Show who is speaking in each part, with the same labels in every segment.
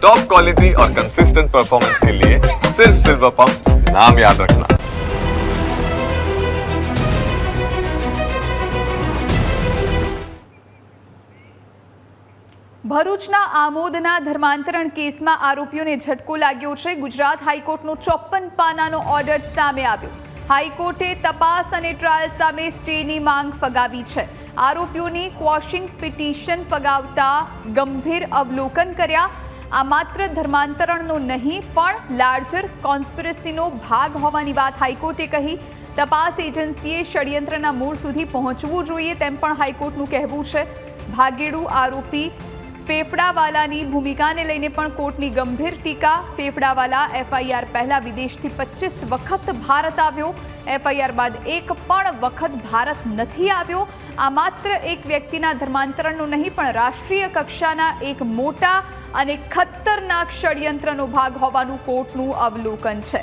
Speaker 1: Top quality और consistent performance के लिए सिर्फ सिल्वर पंप नाम याद रखना
Speaker 2: ભરૂચના આમોદના ધર્માંતરણ કેસમાં આરોપીઓને ઝટકો લાગ્યો છે ગુજરાત હાઈકોર્ટનો ચોપ્પન પાનાનો ઓર્ડર સામે આવ્યો હાઈકોર્ટે તપાસ અને ટ્રાયલ સામે સ્ટેની માંગ ફગાવી છે આરોપીઓની ક્વોશિંગ પિટિશન ફગાવતા ગંભીર અવલોકન કર્યા આ માત્ર ધર્માંતરણનો નહીં, પણ લાર્જર કોન્સ્પિરસીનો ભાગ હોવાની વાત હાઈકોર્ટે કહી. તપાસ એજન્સીએ ષડયંત્રના મૂળ સુધી પહોંચવું જોઈએ તેમ પણ હાઈકોર્ટનું કહેવું છે. ભાગેડુ આરોપી ફેફડાવાલાની ભૂમિકાને લઈને પણ કોર્ટની ગંભીર ટીકા. ફેફડાવાલા એફઆઈઆર પહેલા વિદેશથી પચીસ વખત ભારત આવ્યો. એફઆઈઆર બાદ એક પણ વખત ભારત નથી આવ્યો. આ માત્ર એક વ્યક્તિના ધર્માંતરણનું નહીં, પણ રાષ્ટ્રીય કક્ષાના એક મોટા અને ખતરનાક ષડયંત્રનો ભાગ હોવાનું કોર્ટનું અવલોકન છે.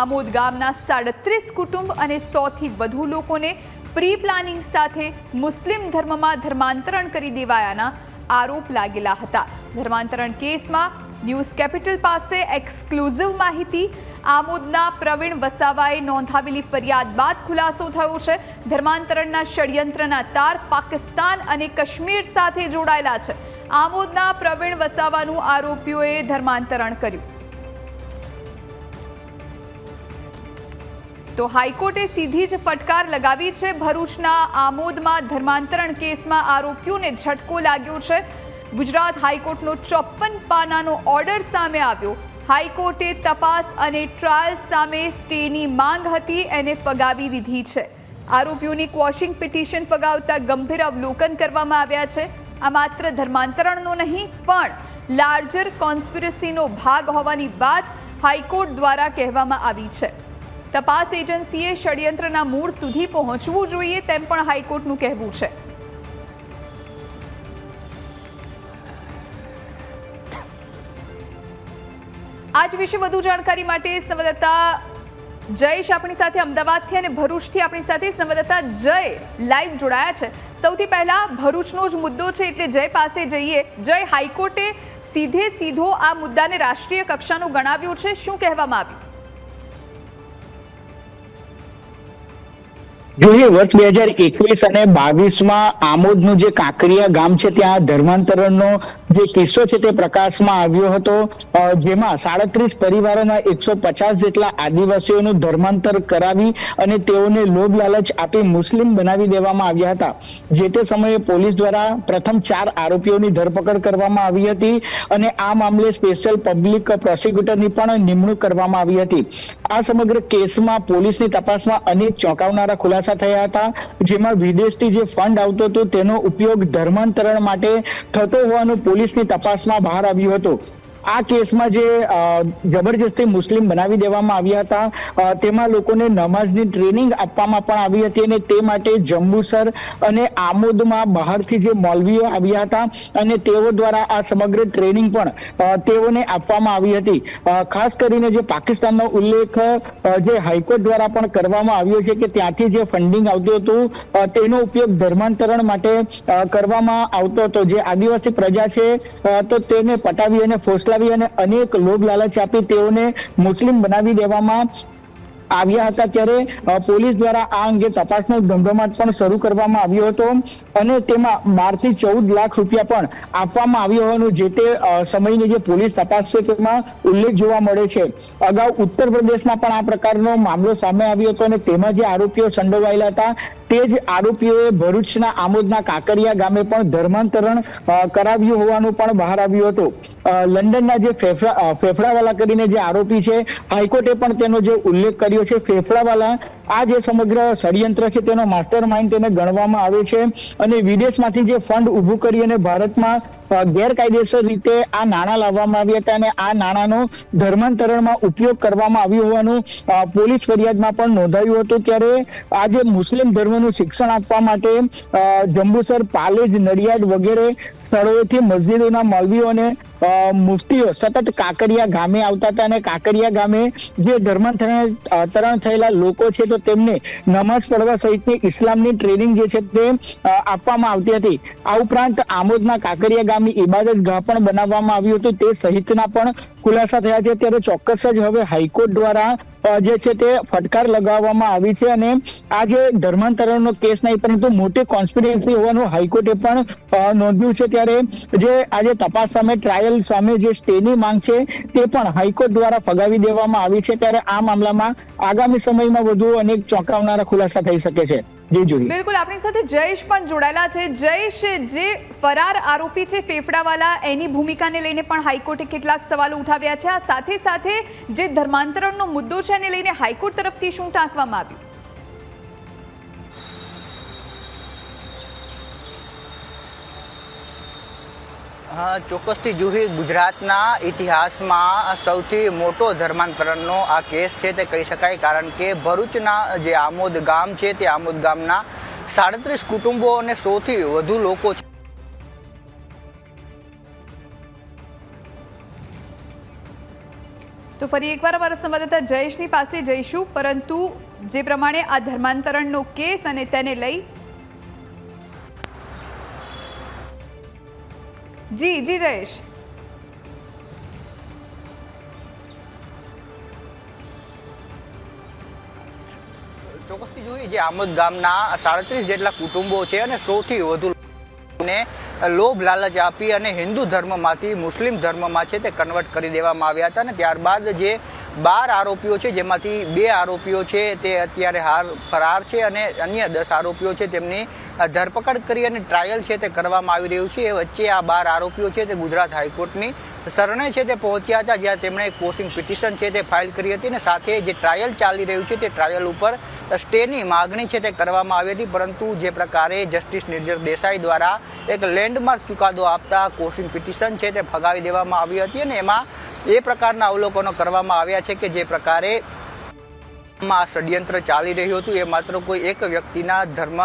Speaker 2: આમોદ ગામના સાડત્રીસ કુટુંબ અને સોથી વધુ લોકોને પ્રી પ્લાનિંગ સાથે મુસ્લિમ ધર્મમાં ધર્માંતરણ કરી દેવાયાના આરોપ લાગેલા હતા. ધર્માંતરણ કેસમાં ન્યૂઝ કેપિટલ પાસે એક્સક્લુઝિવ માહિતી આમોદના પ્રવીણ વસાવાએ નોંધાવેલી ફરિયાદ બાદ ખુલાસો થયો છે. ધર્માંતરણના ષડયંત્રના તાર પાકિસ્તાન અને કાશ્મીર સાથે જોડાયેલા છે. આમોદના પ્રવીણ વસાવાનું આરોપીઓએ ધર્માંતરણ કર્યું. તો હાઈકોર્ટે સીધી જ ફટકાર લગાવી છે. ભરૂચના આમોદમાં ધર્માંતરણ કેસમાં આરોપીઓને ઝટકો લાગ્યો છે. ગુજરાત હાઈકોર્ટનો ચોપ્પન પાનાનો ઓર્ડર સામે આવ્યો. હાઈકોર્ટે તપાસ અને ટ્રાયલ સામે સ્ટેની માંગ હતી, એને ફગાવી દીધી છે. આરોપીઓની ક્વોશિંગ પિટિશન ફગાવતા ગંભીર અવલોકન કરવામાં આવ્યા છે. આ માત્ર ધર્માંતરણનો નહીં, પણ લાર્જર કોન્સ્પિરસીનો ભાગ હોવાની વાત હાઈકોર્ટ દ્વારા કહેવામાં આવી છે. તપાસ એજન્સીએ ષડયંત્રના મૂળ સુધી પહોંચવું જોઈએ તેમ પણ હાઈકોર્ટનું કહેવું છે. આજ વિશે વધુ જાણકારી માટે સંવાદદાતા જયેશ આપણી સાથે અમદાવાદથી અને ભરૂચથી આપણી સાથે. સંવાદદાતા જય લાઈવ જોડાયા છે. સૌથી પહેલા ભરૂચનો જ મુદ્દો છે, એટલે જય પાસે જઈએ. જય હાઈકોર્ટે સીધે સીધો આ મુદ્દાને રાષ્ટ્રીય કક્ષાનો ગણાવ્યો છે. શું કહેવામાં આવ્યું?
Speaker 3: જોઈએ વર્ષ બે હજાર એકવીસ અને બાવીસમાં આમોદનું જે કાંકરિયા ગામ છે, ત્યાં ધર્માંતરણનો જે કિસ્સો છે તે પ્રકાશમાં આવ્યો હતો. જેમાં સાડત્રીસ પરિવારોના એકસો પચાસ જેટલા આદિવાસીઓનું ધર્માંતર કરાવી અને તેઓને લોભ લાલચ આપી મુસ્લિમ બનાવી દેવામાં આવ્યા હતા. જે તે સમયે પોલીસ દ્વારા પ્રથમ ચાર આરોપીઓની ધરપકડ કરવામાં આવી હતી અને આ મામલે સ્પેશિયલ પબ્લિક પ્રોસિક્યુટરની પણ નિમણૂક કરવામાં આવી હતી. આ સમગ્ર કેસમાં પોલીસની તપાસમાં અનેક ચોંકાવનારા ખુલાસા થયા હતા, જેમાં વિદેશથી જે ફંડ આવતો હતો તેનો ઉપયોગ ધર્માંતરણ માટે થતો હોવાનું પોલીસની તપાસમાં બહાર આવ્યું હતું. આ કેસમાં જે જબરજસ્તી મુસ્લિમ બનાવી દેવામાં આવ્યા હતા તેમાં લોકોને નમાઝની ટ્રેનિંગ આપવામાં પણ આવી હતી અને તે માટે જંબુસર અને આમોદમાં બહારથી જે મૌલવીઓ આવ્યા હતા અને તેઓ દ્વારા આ સમગ્ર ટ્રેનિંગ પણ તેઓને આપવામાં આવી હતી. ખાસ કરીને જે પાકિસ્તાનનો ઉલ્લેખ જે હાઈકોર્ટ દ્વારા પણ કરવામાં આવ્યો છે કે ત્યાંથી જે ફંડિંગ આવતું હતું તેનો ઉપયોગ ધર્માંતરણ માટે કરવામાં આવતો હતો. જે આદિવાસી પ્રજા છે તો તેને પટાવી અને ફોસલાવી અને અનેક લોભ લાલચ આપી તેઓને મુસ્લિમ બનાવી દેવામાં આવ્યા હતા ત્યારે પોલીસ દ્વારા આ અંગે તપાસનો ધમધમાટ પણ શરૂ કરવામાં આવ્યો હતો અને તેમાં બારથી ચૌદ લાખ રૂપિયા પણ આપવામાં આવ્યો હોવાનું જે તે સમયની જે પોલીસ તપાસ છે તેમાં ઉલ્લેખ જોવા મળે છે. અગાઉ ઉત્તર પ્રદેશમાં પણ આ પ્રકારનો મામલો સામે આવ્યો હતો અને તેમાં જે આરોપીઓ સંડોવાયેલા હતા, તે જ આરોપીઓએ ભરૂચના આમોદના કાકરિયા ગામે પણ ધર્માંતરણ કરાવ્યું હોવાનું પણ બહાર આવ્યું હતું. લંડનના જે ફેફડા ફેફડાવાલા કરીને જે આરોપી છે, હાઈકોર્ટે પણ તેનો જે ઉલ્લેખ કર્યો છે, ફેફડાવાલા. આ જે સમગ્ર ષડયંત્ર છે, તેનો માસ્ટર માઇન્ડ તેને ગણવામાં આવે છે અને વિદેશમાંથી જે ફંડ ઊભું કરી અને ભારતમાં ગેરકાયદેસર રીતે આ નાણાં લાવવામાં આવ્યા હતા અને આ નાણાંનો ધર્માંતરણમાં ઉપયોગ કરવામાં આવ્યો હોવાનું પોલીસ ફરિયાદમાં પણ નોંધાયું હતું. ત્યારે આ જે મુસ્લિમ ધર્મનું શિક્ષણ આપવા માટે જંબુસર, પાલેજ, નડિયાદ વગેરે સ્થળોએથી મસ્જિદોના મૌલવીઓને મુફ્તીઓ સતત કાકરિયા ગામે આવતા હતા અને કાકરિયા ગામે જે ધર્માંતરણ થયેલા લોકો છે, તો તેમને નમાઝ પડવા સહિતની ઇસ્લામની ટ્રેનિંગ જે છે, તે આપવામાં આવતી હતી. આ ઉપરાંત આમોદના કાકરિયા ગામે ઇબાદત ગાહ પણ બનાવવામાં આવ્યું હતું. તે સહિતના પણ ખુલાસા થયા છે, ત્યારે ચોક્કસ જ હવે હાઈકોર્ટ દ્વારા જે છે તે ફટકાર લગાવવામાં આવી છે અને આ જે ધર્માંતરણનો કેસ નહીં, પરંતુ મોટી કોન્સ્પિરન્સી હોવાનું હાઈકોર્ટે પણ નોંધ્યું છે. ત્યારે જે આજે તપાસ સામે ટ્રાયલ સામે જે સ્ટેની માંગ છે, તે પણ હાઈકોર્ટ દ્વારા ફગાવી દેવામાં આવી છે. ત્યારે આ મામલામાં આગામી સમયમાં વધુ અનેક ચોંકાવનારા ખુલાસા થઈ શકે છે.
Speaker 2: બિલકુલ, આપણી સાથે જયેશ પણ જોડાયેલા છે. જયેશ, જે ફરાર આરોપી છે ફેફડાવાલા, એની ભૂમિકાને લઈને પણ હાઈકોર્ટે કેટલાક સવાલો ઉઠાવ્યા છે. આ સાથે સાથે જે ધર્માંતરણનો મુદ્દો છે એને લઈને હાઈકોર્ટ તરફથી શું ટાંકવામાં આવ્યું?
Speaker 4: હા, ચોક્કસથી જુહી ગુજરાતના ઇતિહાસમાં સૌથી મોટો ધર્માંતરણનો આ કેસ છે તે કહી શકાય કારણ કે ભરૂચના જે આમોદ ગામ છે તે આમોદ ગામના સાડત્રીસ કુટુંબો અને સૌથી વધુ લોકો છે.
Speaker 2: તો ફરી એકવાર અમારા સંવાદદાતા જયેશની પાસે જઈશું પરંતુ જે પ્રમાણે આ ધર્માંતરણનો કેસ અને તેને લઈ જી જી જયેશ.
Speaker 4: ચોક્કસથી જોઈએ, જે આમોદ ગામના સાડત્રીસ જેટલા કુટુંબો છે અને સૌથી વધુ ને લોભ લાલચ આપી અને હિન્દુ ધર્મમાંથી, મુસ્લિમ ધર્મમાં છે તે કન્વર્ટ કરી દેવામાં આવ્યા હતા અને ત્યારબાદ જે બાર આરોપીઓ છે, જેમાંથી બે આરોપીઓ છે, તે અત્યારે હાર ફરાર છે અને અન્ય દસ આરોપીઓ છે, તેમની ધરપકડ કરી અને ટ્રાયલ છે તે કરવામાં આવી રહ્યું છે. એ વચ્ચે આ બાર આરોપીઓ છે, તે ગુજરાત હાઈકોર્ટની શરણે છે, તે પહોંચ્યા હતા, જ્યાં તેમણે કોશિંગ પિટિશન છે, તે ફાઇલ કરી હતી અને સાથે જે ટ્રાયલ ચાલી રહ્યું છે, તે ટ્રાયલ ઉપર સ્ટેની માગણી છે, તે કરવામાં આવી હતી. પરંતુ જે પ્રકારે જસ્ટિસ નિર્જર દેસાઈ દ્વારા એક લેન્ડમાર્ક ચુકાદો આપતા કોશિંગ પિટિશન છે, તે ફગાવી દેવામાં આવી હતી અને એમાં એ પ્રકારના અવલોકનો કરવામાં આવ્યા છે કે જે પ્રકારે માં ષડયંત્ર ચાલી રહ્યું હતું, એ માત્ર કોઈ એક વ્યક્તિના ધર્મ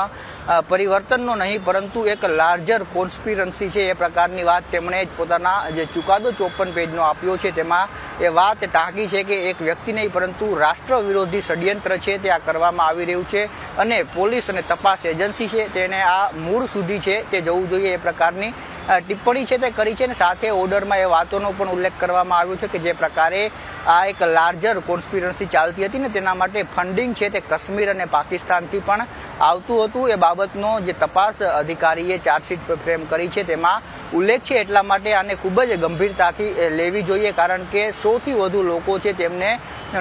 Speaker 4: પરિવર્તનનો નહીં, પરંતુ એક લાર્જર કોન્સ્પિરન્સી છે એ પ્રકારની વાત તેમણે પોતાના જે ચુકાદો ચોપન પેજનો આપ્યો છે, તેમાં એ વાત ટાંકી છે કે એક વ્યક્તિ નહીં, પરંતુ રાષ્ટ્ર વિરોધી ષડયંત્ર છે તે આ કરવામાં આવી રહ્યું છે અને પોલીસ અને તપાસ એજન્સી છે, તેને આ મૂળ સુધી છે તે જવું જોઈએ એ પ્રકારની ટિપ્પણી છે તે કરી છે અને સાથે ઓર્ડરમાં એ વાતોનો પણ ઉલ્લેખ કરવામાં આવ્યો છે કે જે પ્રકારે આ એક લાર્જર કોન્સ્પિરન્સી ચાલતી હતી ને તેના માટે ફંડિંગ છે તે કાશ્મીર અને પાકિસ્તાનથી પણ આવતું હતું. એ બાબતનો જે તપાસ અધિકારીએ ચાર્જશીટ ફ્રેમ કરી છે તેમાં ઉલ્લેખ છે એટલા માટે આને ખૂબ જ ગંભીરતાથી લેવી જોઈએ કારણ કે સૌથી વધુ લોકો છે તેમને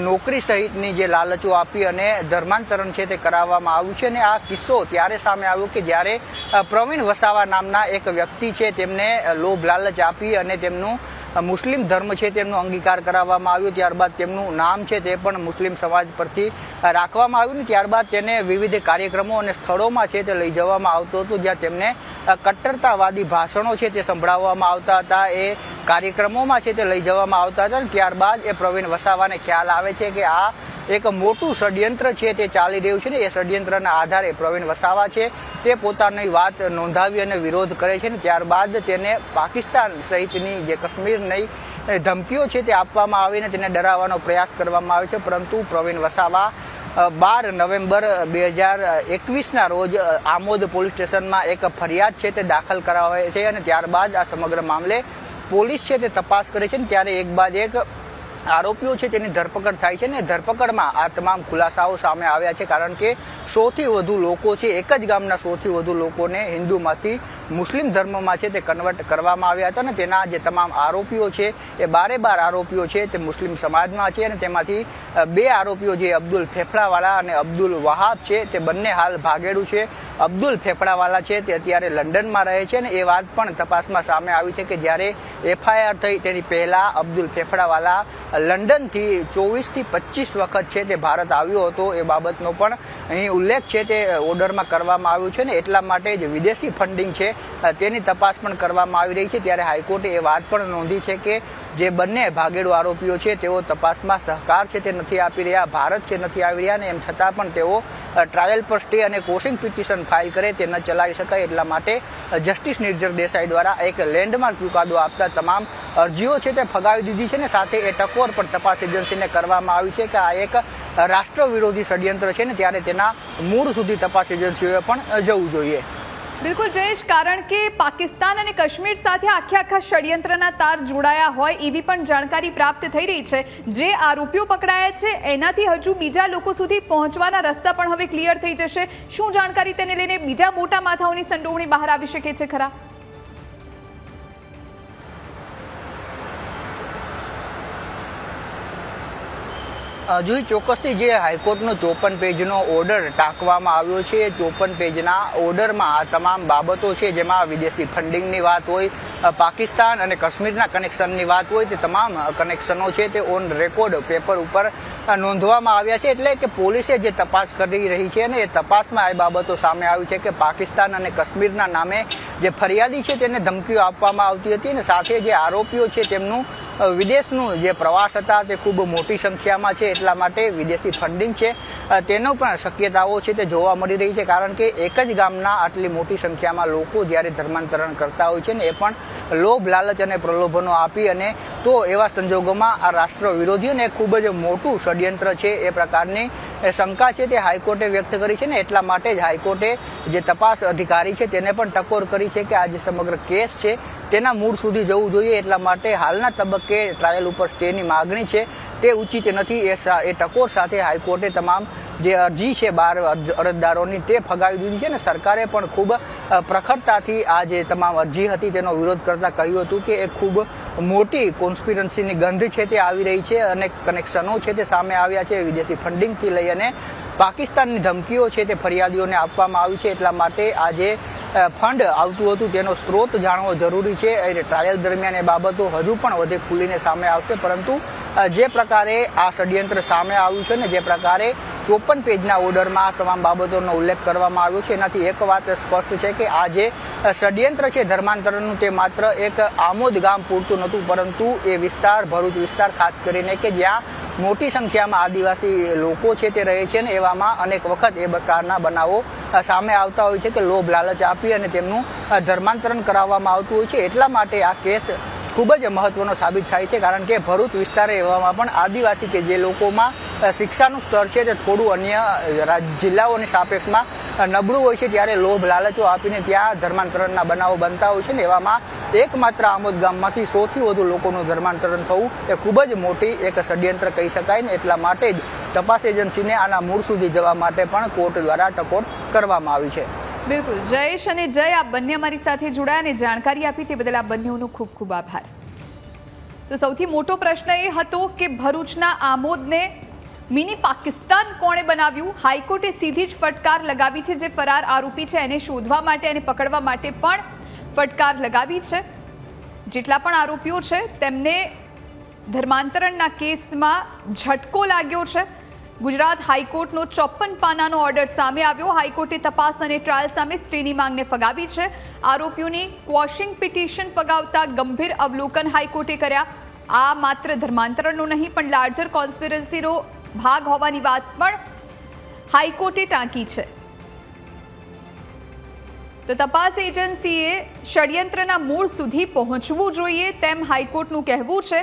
Speaker 4: નોકરી સહિતની જે લાલચો આપી અને ધર્માંતરણ છે તે કરાવવામાં આવ્યું છે અને આ કિસ્સો ત્યારે સામે આવ્યો કે જ્યારે પ્રવીણ વસાવા નામના એક વ્યક્તિ છે તેમને લોભ લાલચ આપી અને તેમનું મુસ્લિમ ધર્મ છે તેમનો અંગીકાર કરાવવામાં આવ્યો. ત્યારબાદ તેમનું નામ છે તે પણ મુસ્લિમ સમાજ પરથી રાખવામાં આવ્યું ને ત્યારબાદ તેને વિવિધ કાર્યક્રમો અને સ્થળોમાં છે તે લઈ જવામાં આવતું હતું, જ્યાં તેમને કટ્ટરતાવાદી ભાષણો છે તે સંભળાવવામાં આવતા હતા. એ કાર્યક્રમોમાં છે તે લઈ જવામાં આવતા હતા ત્યારબાદ એ પ્રવીણ વસાવાને ખ્યાલ આવે છે કે આ એક મોટું ષડયંત્ર છે તે ચાલી રહ્યું છે ને, એ ષડયંત્રના આધારે પ્રવીણ વસાવા છે. તે પોતાની વાત નોંધાવી અને વિરોધ કરે છે ને, ત્યારબાદ તેને પાકિસ્તાન સહિતની જે કાશ્મીરની ધમકીઓ છે તે આપવામાં આવીને તેને ડરાવવાનો પ્રયાસ કરવામાં આવે છે. પરંતુ પ્રવીણ વસાવા બાર નવેમ્બર બે હજાર એકવીસના રોજ આમોદ પોલીસ સ્ટેશનમાં એક ફરિયાદ છે તે દાખલ કરાવે છે અને ત્યારબાદ આ સમગ્ર મામલે પોલીસ છે તે તપાસ કરે છે ને, ત્યારે એક બાદ એક આરોપીઓ છે તેની ધરપકડ થાય છે ને ધરપકડમાં આ તમામ ખુલાસાઓ સામે આવ્યા છે, કારણ કે સૌથી વધુ લોકો છે, એક જ ગામના સૌથી વધુ લોકોને હિન્દુમાંથી મુસ્લિમ ધર્મમાં છે તે કન્વર્ટ કરવામાં આવ્યા હતા અને તેના જે તમામ આરોપીઓ છે, એ બારે બાર આરોપીઓ છે તે મુસ્લિમ સમાજમાં છે અને તેમાંથી બે આરોપીઓ જે અબ્દુલ ફેફડાવાલા અને અબ્દુલ વહાબ છે તે બંને હાલ ભાગેડું છે. અબ્દુલ ફેફડાવાલા છે તે અત્યારે લંડનમાં રહે છે અને એ વાત પણ તપાસમાં સામે આવી છે કે જ્યારે એફઆઈઆર થઈ તેની પહેલાં અબ્દુલ ફેફડાવાલા લંડનથી ચોવીસથી પચીસ વખત છે તે ભારત આવ્યો હતો એ બાબતનો પણ અહીં ઉલ્લેખ છે તે ઓર્ડરમાં કરવામાં આવ્યું છે ને એટલા માટે જ વિદેશી ફંડિંગ છે તેની તપાસ પણ કરવામાં આવી રહી છે. ત્યારે હાઈકોર્ટે એ વાત પણ નોંધી છે કે જે બંને ભાગેડુ આરોપીઓ છે, તેઓ તપાસમાં સહકાર છે તે નથી આપી રહ્યા, ભારત છે નથી આવી રહ્યા ને એમ છતાં પણ તેઓ ટ્રાયલ પર સ્ટે અને કોશિંગ પિટિશન ફાઇલ કરે તે ન ચલાવી શકાય એટલા માટે જસ્ટિસ નિર્જર દેસાઈ દ્વારા એક લેન્ડમાર્ક ચુકાદો આપતા તમામ અરજીઓ છે તે ફગાવી દીધી છે ને સાથે એ ટકોર પણ તપાસ એજન્સીને કરવામાં આવી છે કે આ એક રાષ્ટ્ર વિરોધી ષડયંત્ર છે ને ત્યારે તેના મૂળ સુધી તપાસ એજન્સીઓએ પણ જવું જોઈએ.
Speaker 2: બિલકુલ, જયેશ, કારણ કે પાકિસ્તાન અને કાશ્મીર સાથે આખે આખા ષડયંત્રના તાર જોડાયા હોય એવી પણ જાણકારી પ્રાપ્ત થઈ રહી છે. જે આરોપીઓ પકડાયા છે, એનાથી હજુ બીજા લોકો સુધી પહોંચવાના રસ્તા પણ હવે ક્લિયર થઈ જશે. શું જાણકારી તેને લઈને બીજા મોટા માથાઓની સંડોવણી બહાર આવી શકે છે ખરા?
Speaker 4: જોઈ ચોક્કસથી જે હાઈકોર્ટનો ચોપન પેજનો ઓર્ડર ટાંકવામાં આવ્યો છે, એ ચોપન પેજના ઓર્ડરમાં આ તમામ બાબતો છે, જેમાં વિદેશી ફંડિંગની વાત હોય પાકિસ્તાન અને કાશ્મીરના કનેક્શનની વાત હોય, તે તમામ કનેક્શનો છે, તે ઓન રેકોર્ડ પેપર ઉપર નોંધવામાં આવ્યા છે. એટલે કે પોલીસે જે તપાસ કરી રહી છે ને એ તપાસમાં એ બાબતો સામે આવી છે કે પાકિસ્તાન અને કાશ્મીરના નામે જે ફરિયાદી છે, તેને ધમકીઓ આપવામાં આવતી હતી અને સાથે જે આરોપીઓ છે, તેમનું વિદેશનું જે પ્રવાસ હતા તે ખૂબ મોટી સંખ્યામાં છે, એટલા માટે વિદેશી ફંડિંગ છે. તેનો પણ શક્યતાઓ છે તે જોવા મળી રહી છે, કારણ કે એક જ ગામના આટલી મોટી સંખ્યામાં લોકો જ્યારે ધર્માંતરણ કરતા હોય છે ને, એ પણ લોભ, લાલચ અને પ્રલોભનો આપી અને તો એવા સંજોગોમાં આ રાષ્ટ્ર વિરોધી અને ખૂબ જ મોટું ષડયંત્ર છે, એ પ્રકારની શંકા છે તે હાઈકોર્ટે વ્યક્ત કરી છે ને, એટલા માટે જ હાઈકોર્ટે જે તપાસ અધિકારી છે તેને પણ ટકોર કરી છે કે આ જે સમગ્ર કેસ છે તેના મૂળ સુધી જવું જોઈએ એટલા માટે હાલના તબક્કે ટ્રાયલ ઉપર સ્ટેની માગણી છે. તે ઉચિત નથી. એ એ ટકોર સાથે હાઈકોર્ટે તમામ જે અરજી છે બાર અરજદારોની તે ફગાવી દીધી છે ને સરકારે પણ ખૂબ પ્રખરતાથી આ જે તમામ અરજી હતી તેનો વિરોધ કરતાં કહ્યું હતું કે એ ખૂબ મોટી કોન્સ્પિરન્સીની ગંધ છે તે આવી રહી છે અને કનેક્શનો છે તે સામે આવ્યા છે. વિદેશી ફંડિંગથી લઈ અને પાકિસ્તાનની ધમકીઓ છે તે ફરિયાદીઓને આપવામાં આવી છે એટલા માટે આ જે અ, ફંડ આવતું હતું, તેનો સ્ત્રોત જાણવો જરૂરી છે. એટલે ટ્રાયલ દરમિયાન એ બાબતો હજુ પણ વધે ખુલીને સામે આવશે, પરંતુ જે પ્રકારે આ ષડયંત્ર સામે આવ્યું છે ને જે પ્રકારે ચોપન પેજના ઓર્ડરમાં આ તમામ બાબતોનો ઉલ્લેખ કરવામાં આવ્યો છે, એનાથી એક વાત સ્પષ્ટ છે કે આ જે ષડયંત્ર છે, ધર્માંતરણનું તે માત્ર એક આમોદ ગામ પૂરતું નહોતું, પરંતુ એ વિસ્તાર, ભરૂચ વિસ્તાર, ખાસ કરીને કે જ્યાં મોટી સંખ્યામાં આદિવાસી લોકો છે તે રહે છે ને, એવામાં અનેક વખત એ પ્રકારના બનાવો સામે આવતા હોય છે કે લોભ લાલચ આપી અને તેમનું ધર્માંતરણ કરાવવામાં આવતું હોય છે. એટલા માટે આ કેસ ખૂબ જ મહત્વનો સાબિત થાય છે, કારણ કે ભરૂચ વિસ્તાર એવામાં પણ આદિવાસી કે જે લોકોમાં શિક્ષાનું સ્તર છે તે થોડું અન્ય જિલ્લાઓની સાપેક્ષમાં નબળું હોય છે ત્યારે લોભ, લાલચો આપીને ત્યાં ધર્માંતરણના બનાવો બનતા હોય છે ને એવામાં એકમાત્ર આમોદ ગામમાંથી સૌથી વધુ લોકોનું ધર્માંતરણ થવું એ ખૂબ જ મોટી એક ષડયંત્ર કહી શકાય ને એટલા માટે જ તપાસ એજન્સીને આના મૂળ સુધી જવા માટે પણ કોર્ટ દ્વારા ટકોર કરવામાં આવી છે.
Speaker 2: બિલકુલ. જયેશ અને જય આ બંને અમારી સાથે જોડાયા અને જાણકારી આપી તે બદલ આ બંનેઓનો ખૂબ ખૂબ આભાર. તો સૌથી મોટો પ્રશ્ન એ હતો કે ભરૂચના આમોદને મિની પાકિસ્તાન કોણે બનાવ્યું? હાઈકોર્ટે સીધી જ ફટકાર લગાવી છે જે ફરાર આરોપી છે. એને શોધવા માટે અને પકડવા માટે પણ ફટકાર લગાવી છે. જેટલા પણ આરોપીઓ છે, તેમને ધર્માંતરણના કેસમાં ઝટકો લાગ્યો છે. ગુજરાત હાઈકોર્ટનો ચોપ્પન પાનાનો ઓર્ડર સામે આવ્યો. હાઈકોર્ટે તપાસ અને ટ્રાયલ સામે સ્ટેની માંગને ફગાવી છે. આરોપીઓની ક્વોશિંગ પિટિશન ફગાવતા ગંભીર અવલોકન હાઈકોર્ટે કર્યા. આ માત્ર ધર્માંતરણનો નહીં, પણ લાર્જર કોન્સ્પિરસીનો ભાગ હોવાની વાત પણ હાઈકોર્ટે ટાંકી છે. તો તપાસ એજન્સીએ ષડયંત્રના મૂળ સુધી પહોંચવું જોઈએ તેમ હાઈકોર્ટનું કહેવું છે.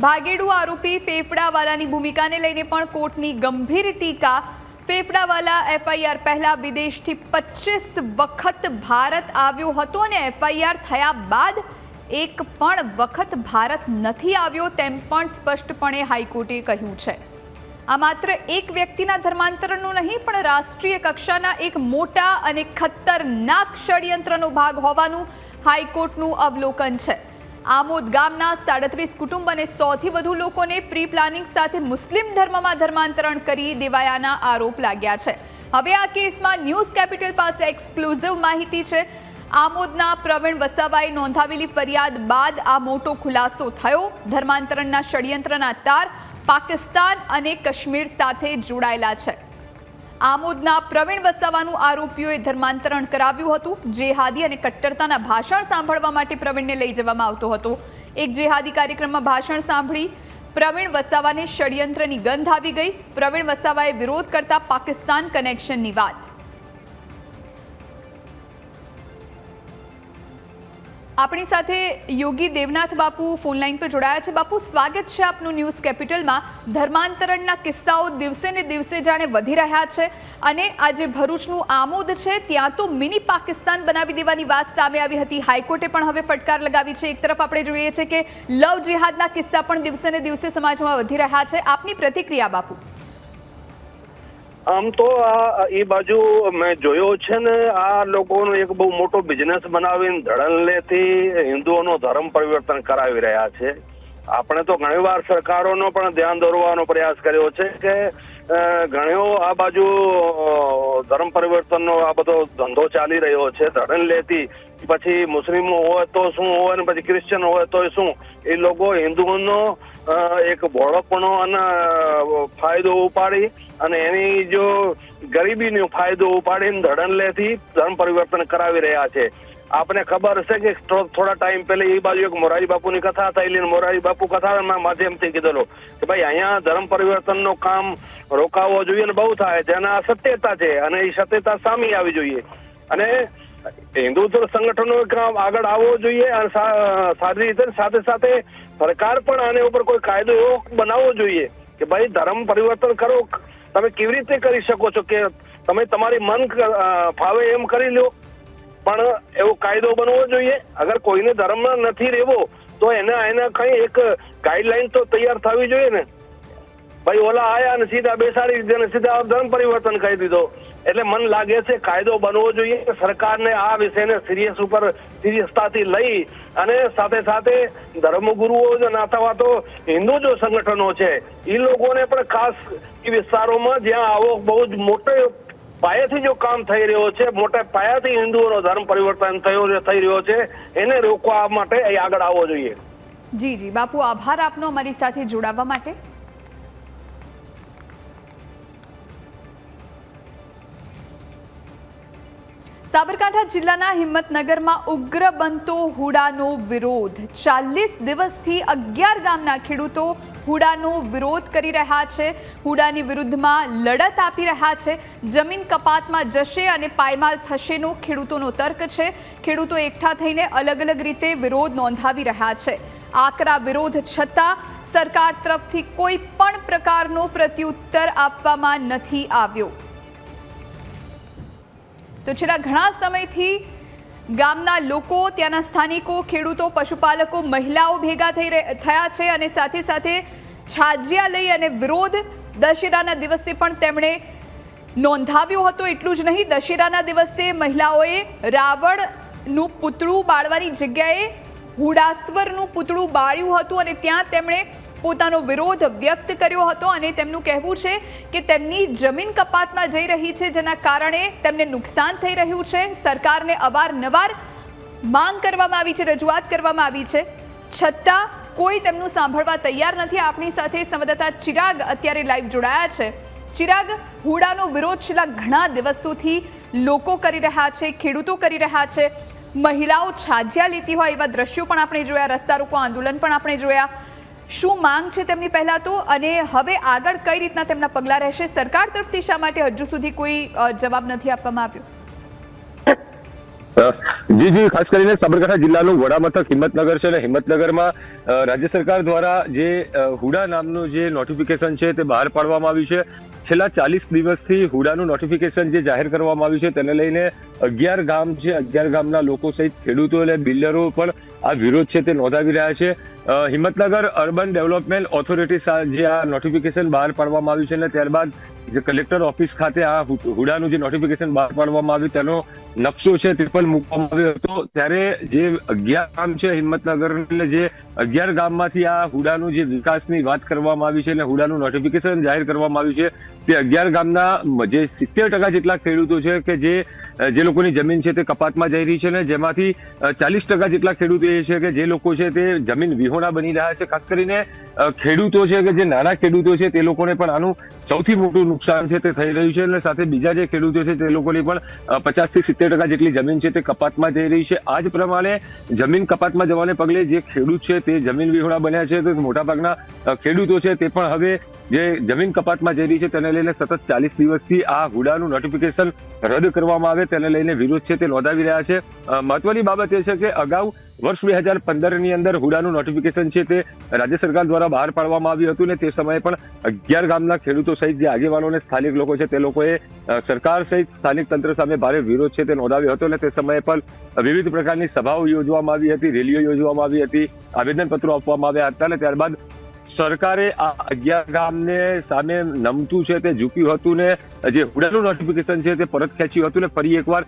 Speaker 2: ભાગેડુ આરોપી ફેફડાવાલાની ભૂમિકાને લઈને પણ કોર્ટની ગંભીર ટીકા. ફેફડાવાલા એફઆઈઆર પહેલા વિદેશથી પચીસ વખત ભારત આવ્યો હતો અને એફઆઈઆર થયા બાદ એક પણ વખત ભારત નથી આવ્યો તેમ પણ સ્પષ્ટપણે હાઈકોર્ટે કહ્યું છે. આ માત્ર એક વ્યક્તિના ધર્માંતરણનું નહીં, પણ રાષ્ટ્રીય કક્ષાના એક મોટા અને ખતરનાક ષડયંત્રનો ભાગ હોવાનું હાઈકોર્ટનું અવલોકન છે. આમોદ ગામના સાડત્રીસ કુટુંબ અને સોથી વધુ લોકોને પ્રી પ્લાનિંગ સાથે મુસ્લિમ ધર્મમાં ધર્માંતરણ કરી દેવાયાના આરોપ લાગ્યા છે. હવે આ કેસમાં ન્યૂઝ કેપિટલ પાસે એક્સક્લુઝિવ માહિતી છે. આમોદના પ્રવીણ વસાવાએ નોંધાવેલી ફરિયાદ બાદ આ મોટો ખુલાસો થયો. ધર્માંતરણના ષડયંત્રના તાર પાકિસ્તાન અને કાશ્મીર સાથે જોડાયેલા છે. આમોદના પ્રવીણ વસાવાનું આરોપીઓએ ધર્માંતરણ કરાવ્યું હતું. જેહાદી અને કટ્ટરતાના ભાષણ સાંભળવા માટે પ્રવીણને લઈ જવામાં આવતો હતો. એક જેહાદી કાર્યક્રમમાં ભાષણ સાંભળી પ્રવીણ વસાવાને ષડયંત્રની ગંધ આવી ગઈ. પ્રવીણ વસાવાએ વિરોધ કરતા પાકિસ્તાન કનેક્શનની વાત. આપણી સાથે યોગી દેવનાથ બાપુ ફોનલાઈન પર જોડાયા છે. બાપુ, સ્વાગત છે આપનું ન્યૂઝ કેપિટલમાં. ધર્માંતરણના કિસ્સાઓ દિવસે ને દિવસે જાણે વધી રહ્યા છે અને આજે ભરૂચનું આમોદ છે. ત્યાં તો મિની પાકિસ્તાન બનાવી દેવાની વાત સામે આવી હતી. હાઈકોર્ટે પણ હવે ફટકાર લગાવી છે. એક તરફ આપણે જોઈએ છે કે લવ જેહાદના કિસ્સા પણ દિવસે ને દિવસે સમાજમાં વધી રહ્યા છે. આપની પ્રતિક્રિયા બાપુ?
Speaker 5: આમ તો આ એ બાજુ મેં જોયો છે ને, આ લોકોનો એક બહુ મોટો બિઝનેસ બનાવીને ધડનલેથી હિન્દુઓનો ધર્મ પરિવર્તન કરાવી રહ્યા છે. આપણે તો ઘણીવાર સરકારોનો પણ ધ્યાન દોરવાનો પ્રયાસ કર્યો છે કે ઘણો આ બાજુ ધર્મ પરિવર્તનનો આ બધો ધંધો ચાલી રહ્યો છે ધડનલેથી પછી મુસ્લિમો હોય તો શું હોય ને, પછી ક્રિશ્ચન હોય તો શું? એ લોકો હિન્દુઓનો એક ભોળકપણો અને ફાયદો ઉપાડી અને એની જો ગરીબીનો ફાયદો ઉપાડીને ધડનલેથી ધર્મ પરિવર્તન કરાવી રહ્યા છે. આપણે ખબર હશે કે થોડા ટાઈમ પહેલા એ બાજુ એક મોરારી બાપુની કથા થયેલી ને મોરારી બાપુ કથાના માધ્યમથી કીધેલું કે ભાઈ અહીંયા ધર્મ પરિવર્તનનો કામ રોકાવવો જોઈએ ને બહુ થાય અને આ સત્યતા છે અને એ સત્યતા સામે આવી જોઈએ. અને હિન્દુત્વ સંગઠનો કામ આગળ આવવો જોઈએ અને સારી રીતે સાથે સાથે સરકાર પણ આને ઉપર કોઈ કાયદો એવો બનાવવો જોઈએ કે ભાઈ ધર્મ પરિવર્તન કરો. તમે કેવી રીતે કરી શકો છો કે તમે તમારી મન ફાવે એમ કરી લો. પણ એવો કાયદો બનવો જોઈએ. અગર કોઈને ધર્મ નથી રહેવો તો એના એના કઈ એક ગાઈડલાઈન તો તૈયાર થવી જોઈએ ને. ભાઈ, ઓલા આયા ને સીધા બેસાડી દીધા ને સીધા ધર્મ પરિવર્તન કરી દીધો. એટલે મન લાગે છે કાયદો બનવો જોઈએ. સરકારને આ વિષયને સિરિયસ ઉપર સિરિયસતાથી લઈ અને સાથે સાથે ધર્મગુરુઓ જ નાતાવા તો હિન્દુ જો સંગઠનો છે એ લોકોને પણ ખાસ વિસ્તારોમાં જ્યાં આવો બહુ જ મોટો પાયાથી જો કામ થઈ રહ્યો છે, મોટા પાયાથી હિન્દુઓનો ધર્મ પરિવર્તન થયો થઈ રહ્યો છે, એને રોકવા માટે આગળ આવવો જોઈએ.
Speaker 2: જી જી. બાપુ, આભાર આપનો અમારી સાથે જોડાવા માટે. સાબરકાંઠા જિલ્લાના હિંમતનગરમાં ઉગ્ર બનતો હુડાનો વિરોધ. ચાલીસ દિવસથી અગિયાર ગામના ખેડૂતો હુડાનો વિરોધ કરી રહ્યા છે. હુડાની વિરુદ્ધમાં લડત આપી રહ્યા છે. જમીન કપાતમાં જશે અને પાયમાલ થશેનો ખેડૂતોનો તર્ક છે. ખેડૂતો એકઠા થઈને અલગ અલગ રીતે વિરોધ નોંધાવી રહ્યા છે. આકરા વિરોધ છતાં સરકાર તરફથી કોઈ પણ પ્રકારનો પ્રત્યુત્તર આપવામાં નથી આવ્યો. તો છેલ્લા ઘણા સમયથી ગામના લોકો, ત્યાંના સ્થાનિકો, ખેડૂતો, પશુપાલકો, મહિલાઓ ભેગા થઈ થયા છે અને સાથે સાથે છાજિયા લઈ અને વિરોધ દશેરાના દિવસે પણ તેમણે નોંધાવ્યો હતો. એટલું જ નહીં, દશેરાના દિવસે મહિલાઓએ રાવણનું પૂતળું બાળવાની જગ્યાએ હુડાસ્વરનું પૂતળું બાળ્યું હતું અને ત્યાં તેમણે પોતાનો વિરોધ વ્યક્ત કર્યો હતો અને તેમનું કહેવું છે કે તેમની જમીન કપાતમાં જઈ રહી છે, જેના કારણે તેમને નુકસાન થઈ રહ્યું છે. સરકારને અવારનવાર માંગ કરવામાં આવી છે, રજૂઆત કરવામાં આવી છે. છતાં કોઈ તેમનું સાંભળવા તૈયાર નથી. આપણી સાથે સંવાદદાતા ચિરાગ અત્યારે લાઈવ જોડાયા છે. ચિરાગ, હુડાનો વિરોધ છેલ્લા ઘણા દિવસોથી લોકો કરી રહ્યા છે, ખેડૂતો કરી રહ્યા છે. મહિલાઓ છાજ્યા લેતી હોય એવા દ્રશ્યો પણ આપણે જોયા, રસ્તા રોકો આંદોલન પણ આપણે જોયા. શું માંગ છે તેમની પહેલા તો? અને હવે આગળ કઈ રીતના તેમના પગલાં રહેશે? સરકાર તરફથી શા માટે હજુ સુધી કોઈ જવાબ નથી આપવામાં આવ્યો?
Speaker 6: જી જી, ખાસ કરીને સાબરકાંઠા જિલ્લાનું વડા મથક હિંમતનગર છે અને હિંમતનગરમાં રાજ્ય સરકાર દ્વારા જે હુડા નામનું જે નોટિફિકેશન છે તે બહાર પાડવામાં આવ્યું છે. છેલ્લા ચાલીસ દિવસથી હુડાનું નોટિફિકેશન જે જાહેર કરવામાં આવ્યું છે તેને લઈને અગિયાર ગામ છે, અગિયાર ગામના લોકો સહિત ખેડૂતો અને બિલ્ડરો પણ આ વિરોધ છે તે નોંધાવી રહ્યા છે. હિંમતનગર અર્બન ડેવલપમેન્ટ ઓથોરિટી જે આ નોટિફિકેશન બહાર પાડવામાં આવ્યું છે અને ત્યારબાદ જે કલેક્ટર ઓફિસ ખાતે આ હુડાનું જે નોટિફિકેશન બહાર પાડવામાં આવ્યું તેનો નકશો છે તે પણ મૂકવામાં આવ્યો હતો. ત્યારે જે અગિયાર ગામ છે હિંમતનગર એટલે જે અગિયાર ગામમાંથી આ હુડાનું જે વિકાસની વાત કરવામાં આવી છે અને હુડાનું નોટિફિકેશન જાહેર કરવામાં આવ્યું છે, તે અગિયાર ગામના જે સિત્તેર ટકા જેટલા ખેડૂતો છે કે જે જે લોકોની જમીન છે તે કપાતમાં જઈ રહી છે અને જેમાંથી ચાલીસ ટકા જેટલા ખેડૂતો એ છે કે જે લોકો છે તે જમીન વિહોણા બની રહ્યા છે. ખાસ કરીને ખેડૂતો છે કે જે નાના ખેડૂતો છે તે લોકોને પણ આનું સૌથી મોટું નુકસાન છે તે થઈ રહ્યું છે અને સાથે બીજા જે ખેડૂતો છે તે લોકોની પણ પચાસથી સિત્તેર ટકા જેટલી જમીન છે તે કપાતમાં જઈ રહી છે. આ જ પ્રમાણે જમીન કપાતમાં જવાને પગલે જે ખેડૂત છે તે જમીન વિહોણા બન્યા છે. તો મોટાભાગના ખેડૂતો છે તે પણ હવે જે જમીન કપાતમાં જઈ રહી છે, તેને લઈને સતત ચાલીસ દિવસથી આ હુડાનું નોટિફિકેશન રદ કરવામાં આવે, તેને લઈને વિરોધ છે તે નોંધાવી રહ્યા છે. મહત્વની બાબત એ છે કે અગાઉ વર્ષ બે હજાર પંદરની અંદર હુડાનું નોટિફિકેશન છે તે રાજ્ય સરકાર દ્વારા બહાર પાડવામાં આવ્યું હતું ને તે સમયે પણ અગિયાર ગામના ખેડૂતો સહિત જે આગેવાનો અને સ્થાનિક લોકો છે તે લોકોએ સરકાર સહિત સ્થાનિક તંત્ર સામે ભારે વિરોધ છે તે નોંધાવ્યો હતો અને તે સમયે પણ વિવિધ પ્રકારની સભાઓ યોજવામાં આવી હતી, રેલીઓ યોજવામાં આવી હતી, આવેદનપત્રો આપવામાં આવ્યા હતા અને ત્યારબાદ સરકારે આ અગિયાર ગામને સામે નમતું છે તે ઝૂક્યું હતું ને જે હુડાનું નોટિફિકેશન છે તે પરત ખેંચ્યું હતું ને ફરી એકવાર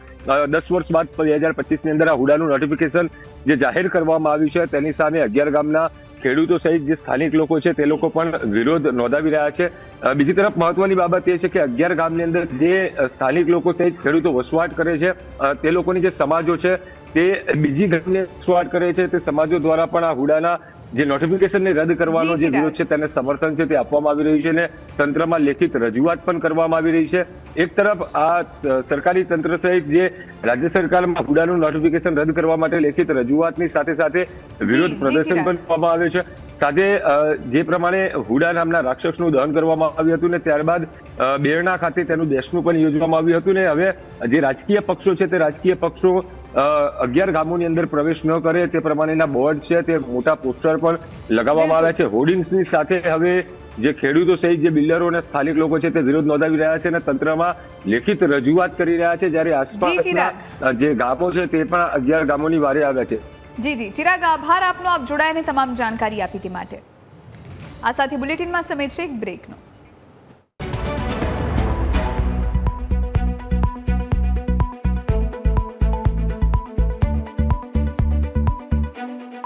Speaker 6: દસ વર્ષ બાદ બે હજાર પચીસની અંદર આ હુડાનું નોટિફિકેશન જે જાહેર કરવામાં આવ્યું છે તેની સામે અગિયાર ગામના ખેડૂતો સહિત જે સ્થાનિક લોકો છે તે લોકો પણ વિરોધ નોંધાવી રહ્યા છે. બીજી તરફ મહત્વની બાબત એ છે કે અગિયાર ગામની અંદર જે સ્થાનિક લોકો સહિત ખેડૂતો વસવાટ કરે છે તે લોકોની જે સમાજો છે તે બીજી ઘટને વસવાટ કરે છે તે સમાજો દ્વારા પણ આ હુડાના જે નોટિફિકેશનને રદ કરવાનો
Speaker 2: જે
Speaker 6: વિરોધ છે તેને સમર્થન છે તે આપવામાં આવી રહ્યું છે અને તંત્રમાં લેખિત રજૂઆત પણ કરવામાં આવી રહી છે. એક તરફ આ સરકારી તંત્ર સહિત જે રાજ્ય સરકારમાં હુડાનું નોટિફિકેશન રદ કરવા માટે લેખિત રજૂઆતની સાથે સાથે વિરોધ પ્રદર્શન પણ કરવામાં આવ્યું છે. સાથે જે પ્રમાણે હુડા નામના રાક્ષસનું દહન કરવામાં આવ્યું હતું ને ત્યારબાદ બેરણા ખાતે તેનું દેશનું પણ યોજવામાં આવ્યું હતું ને હવે જે રાજકીય પક્ષો છે તે રાજકીય પક્ષો અગિયાર ગામોની અંદર પ્રવેશ ન કરે તે પ્રમાણેના બોર્ડ છે તે મોટા પોસ્ટર પણ લગાવવામાં આવ્યા છે. હોર્ડિંગ્સની સાથે હવે જે ખેડૂતો સહિત જે બિલ્ડરો અને સ્થાનિક લોકો છે તે વિરોધ નોંધાવી રહ્યા છે અને તંત્રમાં લેખિત રજૂઆત કરી રહ્યા છે જ્યારે આસપાસના જે ગામો છે તે પણ અગિયાર ગામોની વારે આવ્યા છે.
Speaker 2: જી જી. ચિરાગ, આભાર આપનો. આપ જોડાઈને તમામ જાણકારી આપી તે માટે. આ સાથે બુલેટિનમાં સમય છે એક બ્રેકનો.